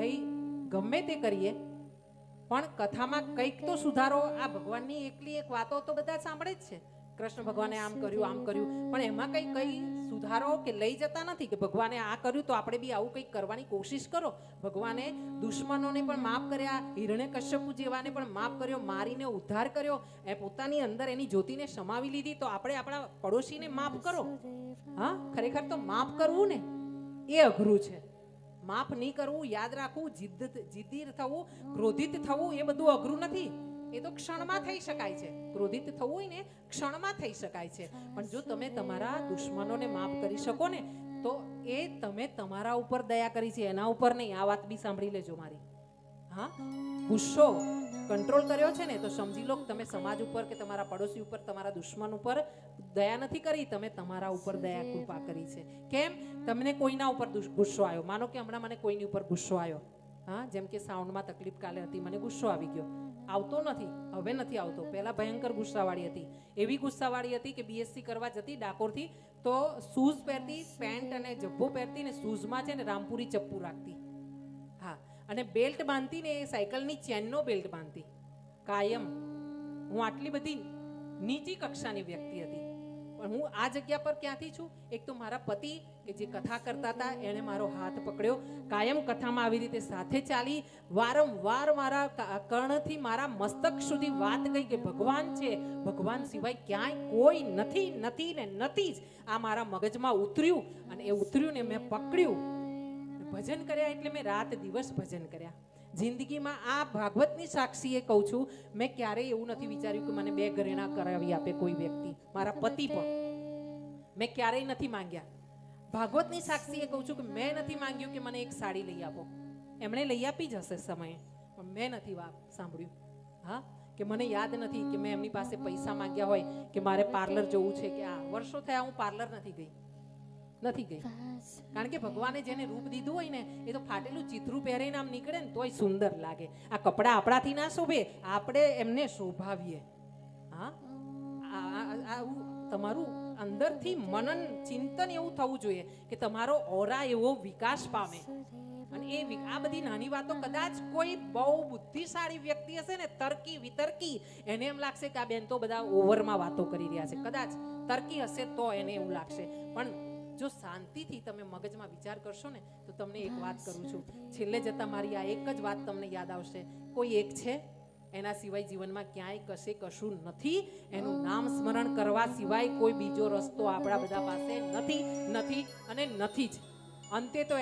લઈ ગમે તે કરીએ, પણ કથામાં કંઈક તો સુધારો, આ ભગવાનની એકલી એક વાતો તો બધા સાંભળે જ છે. કૃષ્ણ ભગવાને આમ કર્યું આમ કર્યું, પણ એમાં કઈ કઈ સુધારો કે લઈ જતા નથી કે ભગવાને આ કર્યું તો આપણે બી આવું કંઈક કરવાની કોશિશ કરો. ભગવાને દુશ્મનોને પણ માફ કર્યા, હિરણ્ય કશ્યપુ જેવાને પણ માફ કર્યો, મારીને ઉદ્ધાર કર્યો, એ પોતાની અંદર એની જ્યોતિને સમાવી લીધી તો આપણે આપણા પડોશીને માફ કરો. હા, ખરેખર તો માફ કરવું ને એ અઘરું છે. માફ નહીં કરવું યાદ રાખવું જિદ્દ જિદ્દી થવું, ક્રોધિત થવું એ બધું અઘરું નથી. એ તો ક્ષણમાં થઈ શકાય છે. ક્રોધિત થવું હોય ને ક્ષણમાં થઈ શકાય છે. પણ જો તમે તમારા દુશ્મનોને માફ કરી શકો ને, તો એ તમે તમારા ઉપર દયા કરી છે, એના ઉપર નહીં. આ વાત બી સાંભળી લેજો મારી. હા? ગુસ્સો કંટ્રોલ કર્યો છે ને, તો સમજી લો તમે સમાજ ઉપર કે તમારા પડોશી ઉપર, તમારા દુશ્મન ઉપર દયા નથી કરી, તમે તમારા ઉપર દયા કૃપા કરી છે. કેમ? તમને કોઈના ઉપર ગુસ્સો આવ્યો. માનો કે હમણાં મને કોઈની ઉપર ગુસ્સો આવ્યો. હા, જેમ કે સાઉન્ડમાં તકલીફ કાલે હતી, મને ગુસ્સો આવી ગયો. આવતો નથી, હવે નથી આવતો. પહેલાં ભયંકર ગુસ્સાવાળી હતી. એવી ગુસ્સાવાળી હતી કે બીએસસી કરવા જતી ડાકોરથી, તો શૂઝ પહેરતી, પેન્ટ અને જબ્બો પહેરતી ને શૂઝમાં છે ને રામપુરી ચપ્પુ રાખતી. હા અને બેલ્ટ બાંધતી ને એ સાયકલની ચેનનો બેલ્ટ બાંધતી કાયમ. હું આટલી બધી નીચી કક્ષાની વ્યક્તિ હતી. પણ હું આ જગ્યા પર ક્યાંથી છું? એક તો મારા પતિ કે જે કથા કરતા હતા, એણે મારો હાથ પકડ્યો. કાયમ કથામાં આવી રીતે સાથે ચાલી, વારંવાર મારા કર્ણથી મારા મસ્તક સુધી વાત ગઈ કે ભગવાન છે. ભગવાન સિવાય ક્યાંય કોઈ નથી નથી ને નથી જ આ મારા મગજમાં ઉતર્યું અને એ ઉતર્યું ને મેં પકડ્યું. ભજન કર્યા એટલે મેં રાત દિવસ ભજન કર્યા. જિંદગીમાં આ ભાગવતની સાક્ષીએ કહું છું, મેં ક્યારેય એવું નથી વિચાર્યું કે મને બે ઘરેણા કરાવી આપે કોઈ વ્યક્તિ, મારા પતિ પણ. મેં ક્યારેય નથી માંગ્યા. ભાગવતની સાક્ષીએ કહું છું કે મેં નથી માંગ્યું કે મને એક સાડી લઈ આપો. એમણે લઈ આપી જ હશે સમયે, પણ મેં નથી સાંભળ્યું. હા? કે મને યાદ નથી કે મેં એમની પાસે પૈસા માંગ્યા હોય, કે મારે પાર્લર જવું છે, કે આ વર્ષો થયા હું પાર્લર નથી ગઈ. નથી ગઈ. કારણ કે ભગવાને જેને રૂપ દીધું હોય ને, એ તો ફાટેલું ચિત્રું પહેરીને આમ નીકળે ને તોય સુંદર લાગે. આ કપડાં આપણાથી ના શોભે, આપણે એમને શોભાવીએ. હા? આવું તમારું અંદરથી મનન, ચિંતન એવું થવું જોઈએ કે તમારો ઓરા એવો વિકાસ પામે. અને એ આ બધી નાની વાતો કદાચ કોઈ બહુ બુદ્ધિશાળી વ્યક્તિ હશે ને, તર્કી, વિતર્કી, એને એમ લાગશે કે આ બેન તો બધા ઓવરમાં વાતો કરી રહ્યા છે. કદાચ તર્કી હશે તો એને એવું લાગશે. પણ જો શાંતિથી તમે મગજમાં વિચાર કરશો ને તો તમને એક વાત કરું છું. છેલ્લે જતા મારી આ એક જ વાત તમને યાદ આવશે. કોઈ એક છે એના સિવાય જીવનમાં ક્યાંય કશે કશું નથી. એનું નામ સ્મરણ કરવા સિવાય કોઈ બીજો રસ્તો આપણા બધા પાસે નથી નથી અને નથી જ. અંતે તો